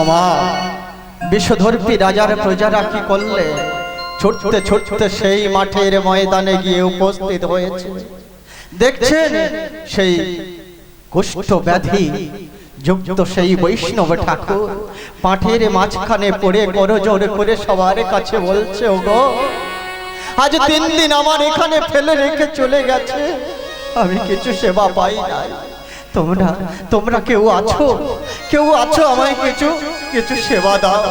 ওমা বিশ্বধর্পী রাজার প্রজারা কি করলে? ছুটতে ছুটতে সেই মাঠের ময়দানে গিয়ে উপস্থিত হয়েছে। দেখছেন সেই কুষ্ঠ ব্যাধি যুক্ত সেই বৈষ্ণব ঠাকুর। পাঠের মাঝখানে পড়ে করজোর করে সবার কাছে বলছে, ওগো, আজ তিন দিন আমার এখানে ফেলে রেখে চলে গেছে। আমি কিছু সেবা পাই নাই। তোমরা তোমরা কেউ আছো? কেউ আছো আমায় কিছু কিছু সেবা দাও।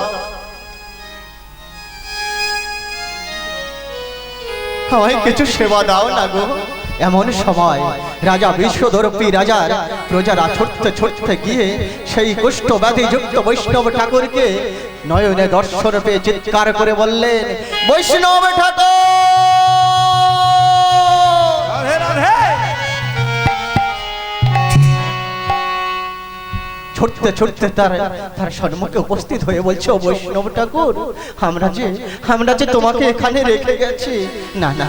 আমায় কিছু সেবা দাও না গো। এমন সময় রাজা বিশ্বদর্পী রাজার প্রজারা ছুটতে ছুটতে গিয়ে সেই কুষ্ঠ ব্যাধি যুক্ত বৈষ্ণব ঠাকুরকে নয়নে দর্শন পেয়ে চিৎকার করে বললেন, বৈষ্ণব ঠাকুর! ছুটতে ছুটতে তার তার সম্মুখে উপস্থিত হয়ে বলছে, ও বৈষ্ণব ঠাকুর, আমরা যে আমরা যে তোমাকে এখানে রেখে গেছি, না না,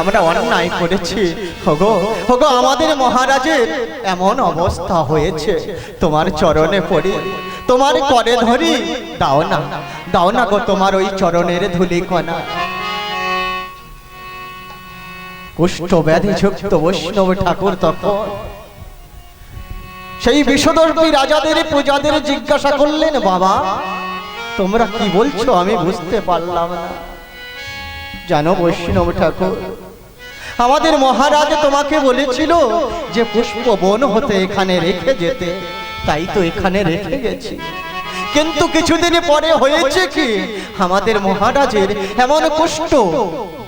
আমরা অন্যায় করেছি। হগো হগো আমাদের মহারাজের এমন অবস্থা হয়েছে। তোমার চরণে পড়ি, তোমার করে ধরি, দাও না দাও না গো তোমার ওই চরণের ধুলি কণা কুষ্ঠ ব্যাধি যুক্ত বৈষ্ণব ঠাকুর তখন সেই বিষদর্পী রাজাদের, প্রজাদের জিজ্ঞাসা করলেন, বাবা, তোমরা কি বলছো? আমি বুঝতে পারলাম না। জানো বৈষ্ণব ঠাকুর, আমাদের মহারাজ তোমাকে বলেছিল যে পুষ্প বন হতে এখানে রেখে যেতে। তাই তো এখানে রেখে গেছি। কিন্তু কিছুদিন পরে হয়েছে কি? আমাদের মহারাজের এমন কুষ্ঠ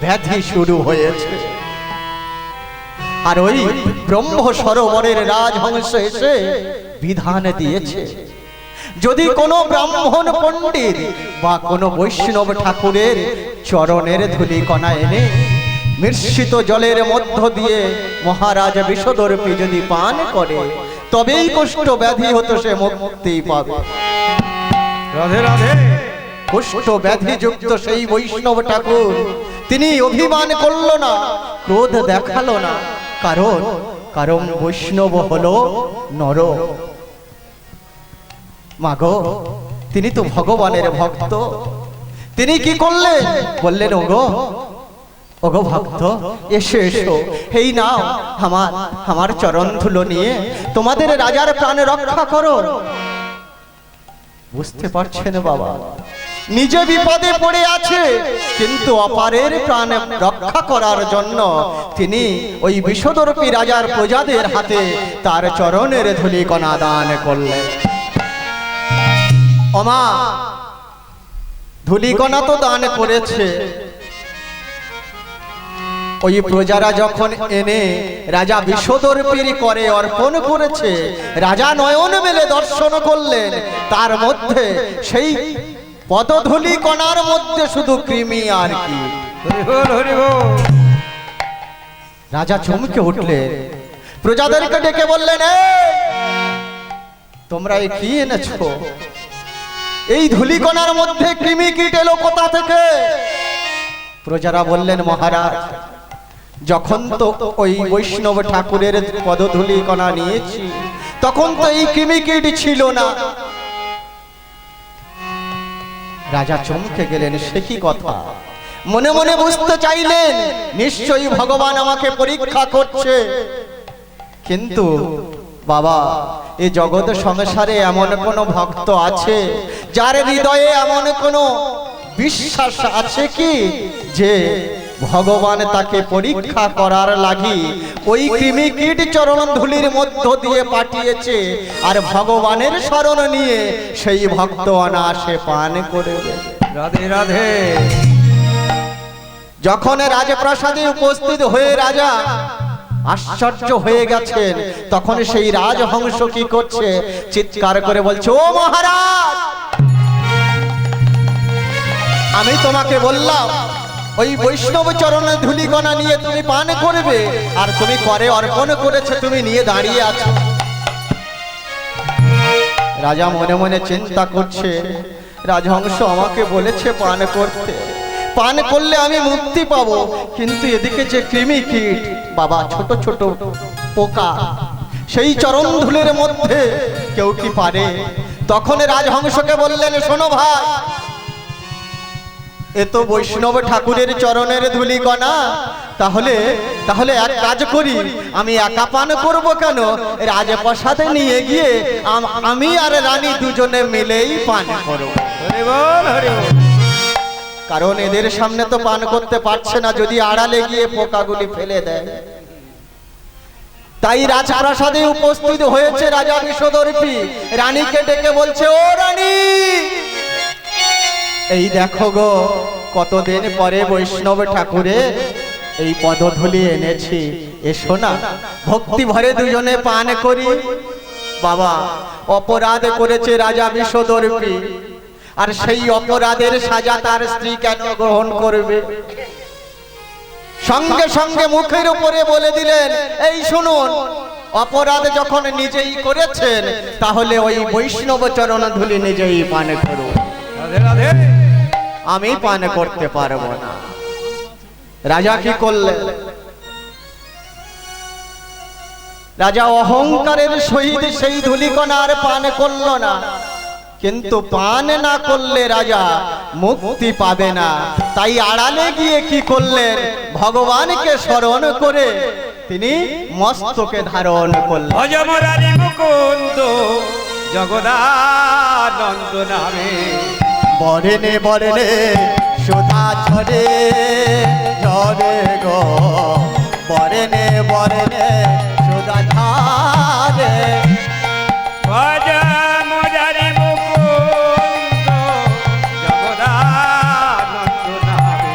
ব্যাধি শুরু হয়েছে। আর ওই ব্রহ্ম সরোবরের রাজহংস এসে বিধান দিয়েছে। যদি কোনো ব্রাহ্মণ পণ্ডিত বা কোনো বৈষ্ণব ঠাকুরের চরণের ধুলি কণা এনে মিশ্রিত জলের মধ্য দিয়ে মহারাজ বিষদর্পী যদি পান করে তবেই কষ্ট ব্যাধি হতো সে মুক্তি পাবে। রাধে রাধে। কুষ্ঠ ব্যাধি যুক্ত সেই বৈষ্ণব ঠাকুর তিনি অভিমান করল না ক্রোধ দেখাল না কারণ কারণ বৈষ্ণব হল নর। মাগো তিনি তো ভগবানের ভক্ত। তিনি কি করলেন? বললেন ওগো ওগো ভক্ত এসো এসো। এই নাও আমার আমার চরণ ধুলো নিয়ে তোমাদের রাজার প্রাণ রক্ষা করো। বুঝতে পারছেন বাবা? নিজে বিপদে পড়ে আছে। কিন্তু অপারের প্রাণ রক্ষা করার জন্য তিনি ওই বিষদর্পী রাজার প্রজাদের হাতে তার চরণের ধুলি কণা দান করলেন। অমা ধুলিকণা তো দান করেছে। ওই প্রজারা যখন এনে রাজা বিষদর্পীর করে অর্পণ করেছে, রাজা নয়ন মেলে দর্শন করলেন। তার মধ্যে সেই পদধূলি কণার মধ্যে শুধু কৃমি আর কি। রাজা চমকে উঠলে প্রজাদেরকে ডেকে বললেন তোমরা এই কি এনেছো? এই ধুলিকণার মধ্যে কৃমি কীট এলো কোথা থেকে? প্রজারা বললেন মহারাজ যখন তো ওই বৈষ্ণব ঠাকুরের পদধূলি কণা নিয়েছি তখন তো এই কৃমি কীট ছিল না। রাজা চমকে গেলেন, সে কি কথা? মনে মনে বুঝতে চাইলেন, নিশ্চয়ই ভগবান আমাকে পরীক্ষা করছে। কিন্তু বাবা এই জগৎ সংসারে এমন কোনো ভক্ত আছে, যার হৃদয়ে এমন কোনো বিশ্বাস আছে কি, যে ভগবান তাকে পরীক্ষা করার লাগি। ওই কৃমি কীট চরণ ধুলির মধ্য দিয়ে পাঠিয়েছে আর ভগবানের শরণ নিয়ে সেই ভক্ত অনাসে পান করবে রাধে রাধে। যখন রাজপ্রাসাদে উপস্থিত হয়ে রাজা আশ্চর্য হয়ে গেছেন তখন সেই রাজহংস কি করছে? চিৎকার করে বলছে ও মহারাজ আমি তোমাকে বললাম ওই বৈষ্ণব চরণে ধুলিকণা নিয়ে তুমি পান করবে, আর তুমি করে অর্পণ করেছে, তুমি নিয়ে দাঁড়িয়ে আছো। রাজা মনে মনে চিন্তা করছে, রাজহংস আমাকে বলেছে পান করতে। পান করলে আমি মুক্তি পাবো, কিন্তু এদিকে যে কৃমি কীট, বাবা ছোট ছোট পোকা, সেই চরণ ধুলের মধ্যে কেউ কি পারে? তখন রাজহংসকে বললেন, শোনো ভাই এ তো বৈষ্ণব ঠাকুরের চরণের ধুলিকণা। তাহলে তাহলে এক কাজ করি আমি একা পান করব কেন? রাজপ্রসাদে নিয়ে গিয়ে আমি আর রানী দুজনে মিলেই পান করব। বল কারণ এদের সামনে তো পান করতে পারছে না যদি আড়ালে গিয়ে পোকাগুলি ফেলে দেয়। তাই রাজপ্রাসাদে উপস্থিত হয়েছে রাজা বিশ্বদর্পী রানীকে ডেকে বলছে ও রানী এই দেখো গো, কতদিন পরে বৈষ্ণব ঠাকুরে এই পদধূলি এনেছি। এসো না, ভক্তি ভরে দুজনে পান করি। বাবা, অপরাধ করেছে রাজা বিশ্বদর্পী। আর সেই অপরাধের সাজা তার স্ত্রী কেন গ্রহণ করবে? সঙ্গে সঙ্গে মুখের উপরে বলে দিলেন, এই শুনুন, অপরাধ যখন নিজেই করেছেন, তাহলে ওই বৈষ্ণব চরণ ধুলি নিজেই পান করুন। আমি পান করতে পারব না। রাজা কি করলেন? রাজা অহংকারের সহিত সেই ধুলিকণা আর পান করল না। কিন্তু পান না করলে রাজা মুক্তি পাবে না। তাই আড়ালে গিয়ে কি করলেন? ভগবানকে স্মরণ করে তিনি মস্তকে ধারণ করলেন। ভজমরারি মুকুন্দ জগদানন্দ নামে। বরেনে বরেনে সুধা ছড়ে ঝরে গো। বরেনে বরেনে সুধা ঝরে জগদানন্দ নামে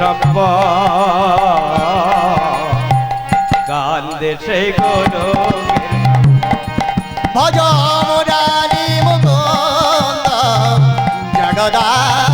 এর কান্দে সেই গুলো ভজ মুরারি মুকুন্দ জগদানন্দ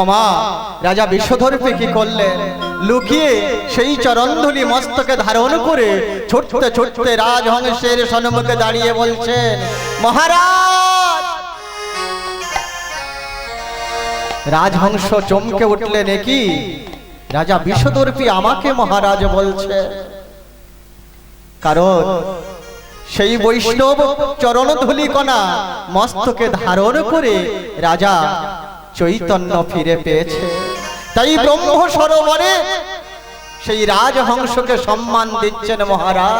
অমা, রাজা বিশ্বধর্পে কি করলেন। লুকিয়ে সেই চরণধুলি মস্তকে ধারণ করে ছুটতে ছুটতে রাজহংসের সম্মুখে দাঁড়িয়ে বলছেন, মহারাজ! রাজহংস চমকে উঠলেন কি? রাজা বিশ্বদর্পী আমাকে মহারাজ বলছে। কারণ সেই বৈষ্ণব চরণধুলি কণা মস্তকে ধারণ করে রাজা চৈতন্য ফিরে পেয়েছে। তাই ব্রহ্ম সরোবরে সেই রাজহংসকে সম্মান দিচ্ছেন মহারাজ।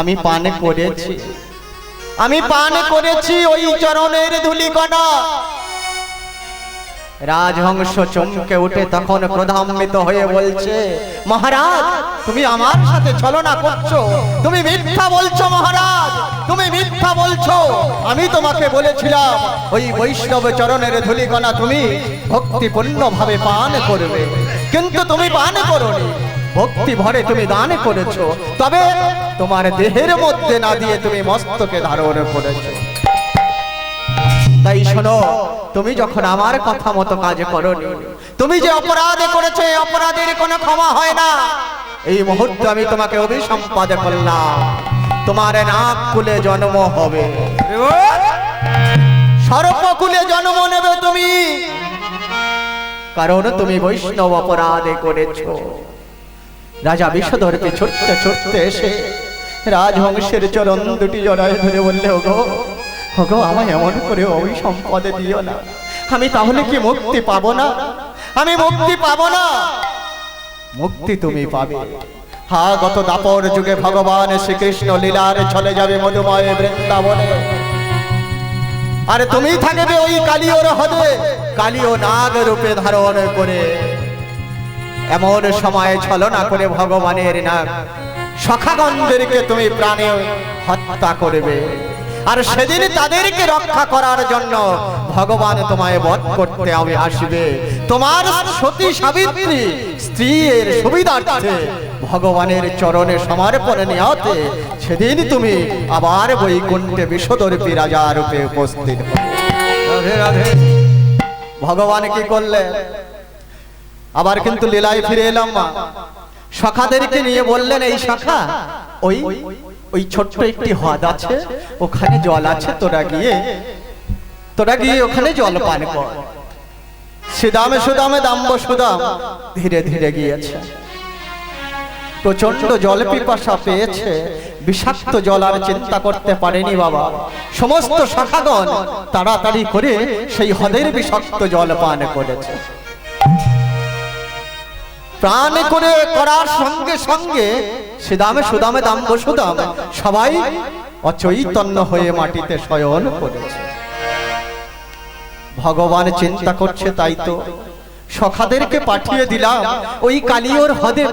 আমি পান করেছি। আমি পান করেছি ওই চরণের ধুলিকণা। রাজহংস চমকে উঠে তখন ক্রোধান্বিত হয়ে বলছে, মহারাজ, তুমি আমার সাথে ছলনা করছ। তুমি মিথ্যা বলছো, মহারাজ, তুমি মিথ্যা বলছো। আমি তোমাকে বলেছিলাম, ওই বৈষ্ণব চরণের ধুলিকণা তুমি ভক্তিপূর্ণ ভাবে পান করবে। কিন্তু তুমি পান করোনি। ভক্তি ভরে তুমি দান করেছ। তবে তোমার দেহের মধ্যে না দিয়ে তুমি মস্তকে ধারণ করেছ। তাই শোনো, তুমি যখন আমার কথা মতো কাজ করনি, তুমি যে অপরাধ করেছ, এই অপরাধের কোনো ক্ষমা হয় না। এই মুহূর্তে আমি তোমাকে অভিসম্পাদ করলাম। তোমার নাক কুলে জন্ম হবে। সর্বকুলে জন্ম নেবে তুমি। কারণ তুমি বৈষ্ণব অপরাধ করেছ। রাজা বিষধরকে ছুটতে ছুটতে এসে রাজহংসের চরণ দুটি জড়ায় ধরে বললে, ওগো ওগো আমায় এমন করে অভিসম্পদে দিও না। আমি তাহলে কি মুক্তি পাবো না? আমি মুক্তি পাবো না। মুক্তি তুমি পাবে। হা, গত দাপর যুগে ভগবান শ্রীকৃষ্ণ লীলার চলে যাবে মধুময় বৃন্দাবনে। আর তুমি থাকবে ওই কালিওর হদে কালিও নাগ রূপে ধারণ করে। এমন সময় ছলনা করে ভগবানের নাম সখাগণদেরকে তুমি প্রাণে হত্যা করবে। আর সেদিন তাদেরকে রক্ষা করার জন্য ভগবান তোমায় বধ করতে আমি আসবে। তোমার সতী সাবিত্রী স্ত্রীর সুবিধার্থে ভগবানের চরণে সমর্পণ নিহতে সেদিন তুমি আবার বৈকুণ্ঠে বিশ্বদর্পী রাজা রূপে উপস্থিত হবে রাধে রাধে। ভগবান কি করলেন আবার কিন্তু লীলায় ফিরে এলাম মা। সখাদেরকে নিয়ে বললেন এই সখা ওই ওই ছোট্ট একটি হ্রদ আছে, ওখানে জল আছে, তোরা গিয়ে তোরা গিয়ে ওখানে জল পান কর। সুদামে সুদামে ধীরে ধীরে গিয়েছে। প্রচণ্ড জল পিপাসা পেয়েছে, বিষাক্ত জল আর চিন্তা করতে পারেনি বাবা। সমস্ত শাখাগণ তাড়াতাড়ি করে সেই হ্রদের বিষাক্ত জল পান করেছে। প্রাণ করে করার সঙ্গে সঙ্গে সুদামে সুদামে দাম সুদাম সবাই অচৈতন্য হয়ে মাটিতে শয়ন করেছে। ভগবান চিন্তা করছে তাই তো। সখাদেরকে পাঠিয়ে দিলাম। ওই কালিওর হদে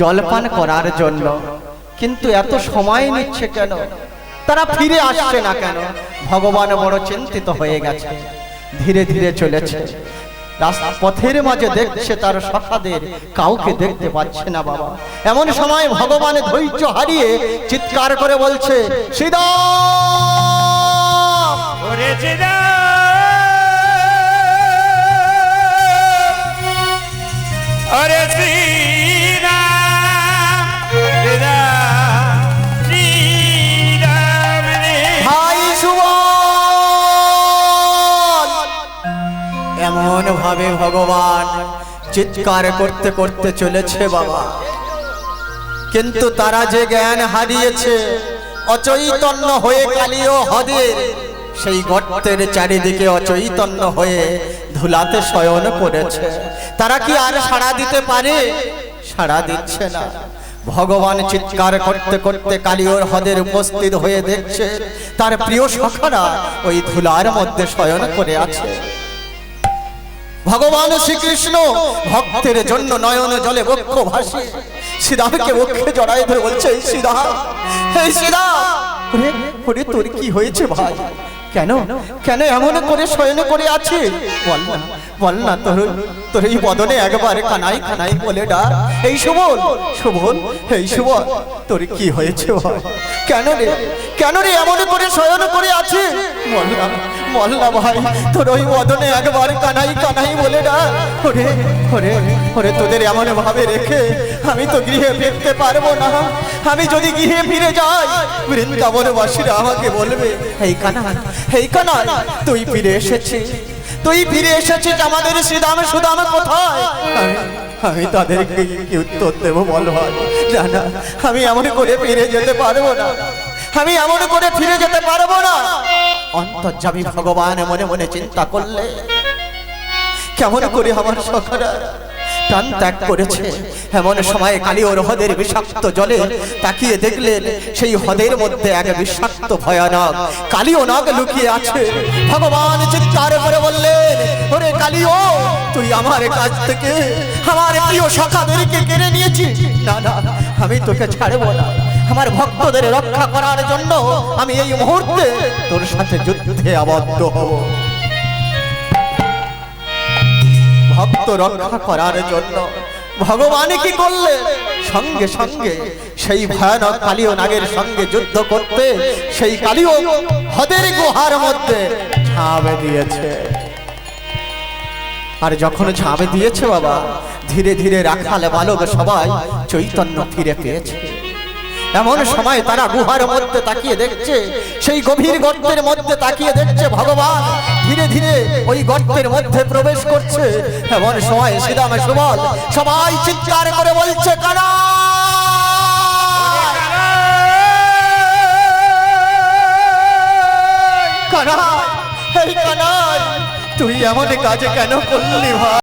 জলপান করার জন্য। কিন্তু এত সময় নিচ্ছে কেন? তারা ফিরে আসছে না কেন? ভগবান বড় চিন্তিত হয়ে গেছে। ধীরে ধীরে চলেছে। পথের মাঝে দেখছে তার সখাদের কাউকে দেখতে পাচ্ছে না বাবা। এমন সময় ভগবান ধৈর্য হারিয়ে চিৎকার করে বলছে সীতা ভাবে ভগবান। চিৎকার করতে করতে চলেছে বাবা। কিন্তু তারা যে জ্ঞান হারিয়েছে, অচৈতন্য হয়ে কালিও হদের। সেই গর্তের চারিদিকে অচৈতন্য হয়ে ধুলাতে শয়ন করেছে। তারা কি আর সাড়া দিতে পারে? সাড়া দিচ্ছে না। ভগবান চিৎকার করতে করতে কালিওর হদের উপস্থিত হয়ে দেখছে। তার প্রিয় সখারা ওই ধুলার মধ্যে শয়ন করে আছে। ভগবান শ্রীকৃষ্ণ, ভক্তের জন্য নয়ন জলে বক্ষ ভাসে। শ্রীরামকে বক্ষে জড়াই ধরে বলছে, এই শ্রীরাম এই ওরে তোর কি হয়েছে ভাই? কেন কেন এমন করে শয়ন করে আছে? বল না বল না তোর তোর এই বদনে একবার কানাই কানাই বলে ডাক। এই সুবল সুবল, এই সুবল, তোর কি হয়েছে ভাই? কেন রে কেন রে এমন করে শয়ন করে আছে না বল ভাই, তোর ওই মদনে একবার কানাই কানাই বলে ডাক। ওরে ওরে ওরে তোদের এমন ভাবে রেখে আমি তো গৃহে ফিরতে পারব না। আমি যদি গৃহে ফিরে যাই, বৃন্দাবনবাসীরা আমাকে বলবে এই কানা এই কানা তুই ফিরে এসেছিস। তুই ফিরে এসেছিস আমাদের শ্রীদাম সুদাম কোথায়? আমি- তাদেরকে কি উত্তর দেবো বল ভাই? না না, আমি এমন করে ফিরে যেতে পারব না। আমি এমন করে ফিরে যেতে পারব না। অন্তর্যামী ভগবান মনে মনে চিন্তা করলে, কেমন করে আমার সখারা প্রাণ ত্যাগ করেছে। এমন সময় কালী ওর হ্রদের বিষাক্ত জলে তাকিয়ে দেখলেন, সেই হ্রদের মধ্যে এক বিষাক্ত ভয়ানক কালীও নাগ লুকিয়ে আছে। ভগবান চিৎকার করে বললেন, ওরে কালীও তুই আমার কাছ থেকে আমার প্রিয় সখাদেরকে কেড়ে নিয়েছিস? না না, আমি তোকে ছাড়বো না। আমার ভক্তদের রক্ষা করার জন্য আমি এই মুহূর্তে তোর সাথে যুদ্ধে আবদ্ধ হব। ভক্ত রক্ষা করার জন্য ভগবান কি করলে? সঙ্গে সঙ্গে সেই ভয়ানক কালীয় নাগের সঙ্গে যুদ্ধ করতে সেই কালীয় হদের গুহার মধ্যে ঝাঁপে দিয়েছে। আর যখন ঝাঁপে দিয়েছে বাবা, ধীরে ধীরে রাখাল বালক সবাই চৈতন্য ফিরে পেয়েছে। এমন সময় তারা গুহার মধ্যে তাকিয়ে দেখছে, সেই গভীর গর্তের মধ্যে তাকিয়ে দেখছে ভগবান। ধীরে ধীরে ওই গর্তের মধ্যে প্রবেশ করছে। এমন সময় শ্রীরাম সুবল সবাই চিৎকার করে বলছে, কারা? কানাই এই কানাই, তুই এমন কাজে কেন করলি ভাই?